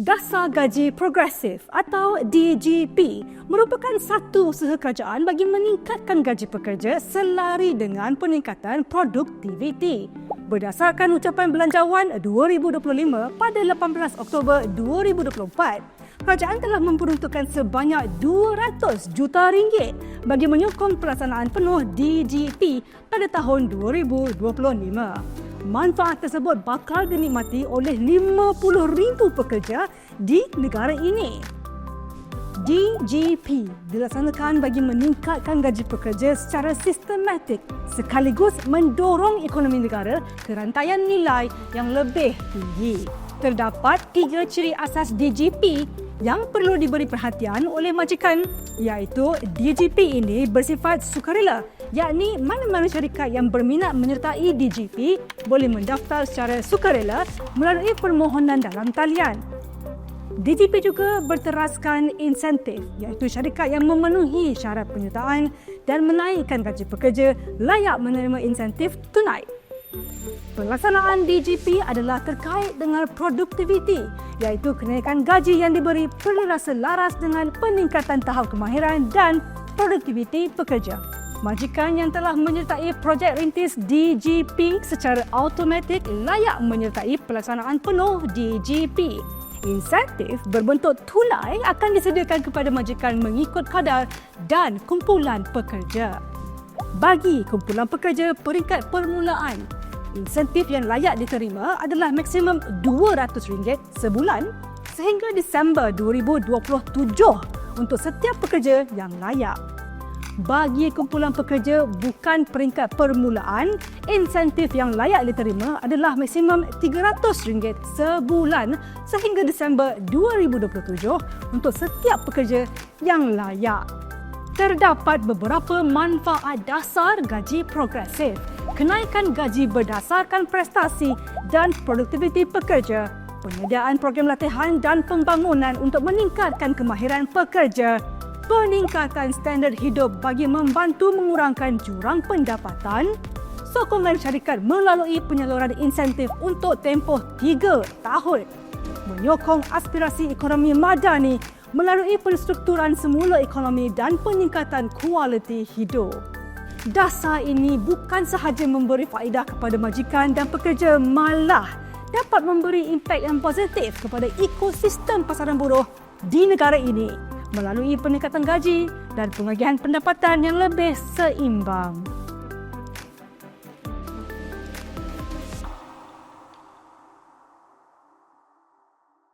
Dasar Gaji Progresif atau DGP merupakan satu usaha kerajaan bagi meningkatkan gaji pekerja selari dengan peningkatan produktiviti. Berdasarkan ucapan belanjawan 2025 pada 18 Oktober 2024, kerajaan telah memperuntukkan sebanyak 200 juta ringgit bagi menyokong pelaksanaan penuh DGP pada tahun 2025 manfaat tersebut bakal dinikmati oleh 50,000 pekerja di negara ini. DGP dilaksanakan bagi meningkatkan gaji pekerja secara sistematik sekaligus mendorong ekonomi negara ke rantaian nilai yang lebih tinggi. Terdapat tiga ciri asas DGP yang perlu diberi perhatian oleh majikan iaitu DGP ini bersifat sukarela yakni mana-mana syarikat yang berminat menyertai DGP boleh mendaftar secara sukarela melalui permohonan dalam talian. DGP juga berteraskan insentif iaitu syarikat yang memenuhi syarat penyertaan dan menaikkan gaji pekerja layak menerima insentif tunai. Pelaksanaan DGP adalah terkait dengan produktiviti iaitu kenaikan gaji yang diberi perlu rasa laras dengan peningkatan tahap kemahiran dan produktiviti pekerja. Majikan yang telah menyertai projek rintis DGP secara automatik layak menyertai pelaksanaan penuh DGP. Insentif berbentuk tulai akan disediakan kepada majikan mengikut kadar dan kumpulan pekerja. Bagi kumpulan pekerja peringkat permulaan, insentif yang layak diterima adalah maksimum RM200 sebulan sehingga Disember 2027 untuk setiap pekerja yang layak bagi kumpulan pekerja bukan peringkat permulaan, insentif yang layak diterima adalah maksimum RM300 sebulan sehingga Disember 2027 untuk setiap pekerja yang layak. Terdapat beberapa manfaat dasar gaji progresif. Kenaikan gaji berdasarkan prestasi dan produktiviti pekerja, penyediaan program latihan dan pembangunan untuk meningkatkan kemahiran pekerja, peningkatan standard hidup bagi membantu mengurangkan jurang pendapatan, sokongan syarikat melalui penyaluran insentif untuk tempoh tiga tahun, menyokong aspirasi ekonomi madani melalui penstrukturan semula ekonomi dan peningkatan kualiti hidup. Dasar ini bukan sahaja memberi faedah kepada majikan dan pekerja malah dapat memberi impak yang positif kepada ekosistem pasaran buruh di negara ini melalui peningkatan gaji dan pengagihan pendapatan yang lebih seimbang.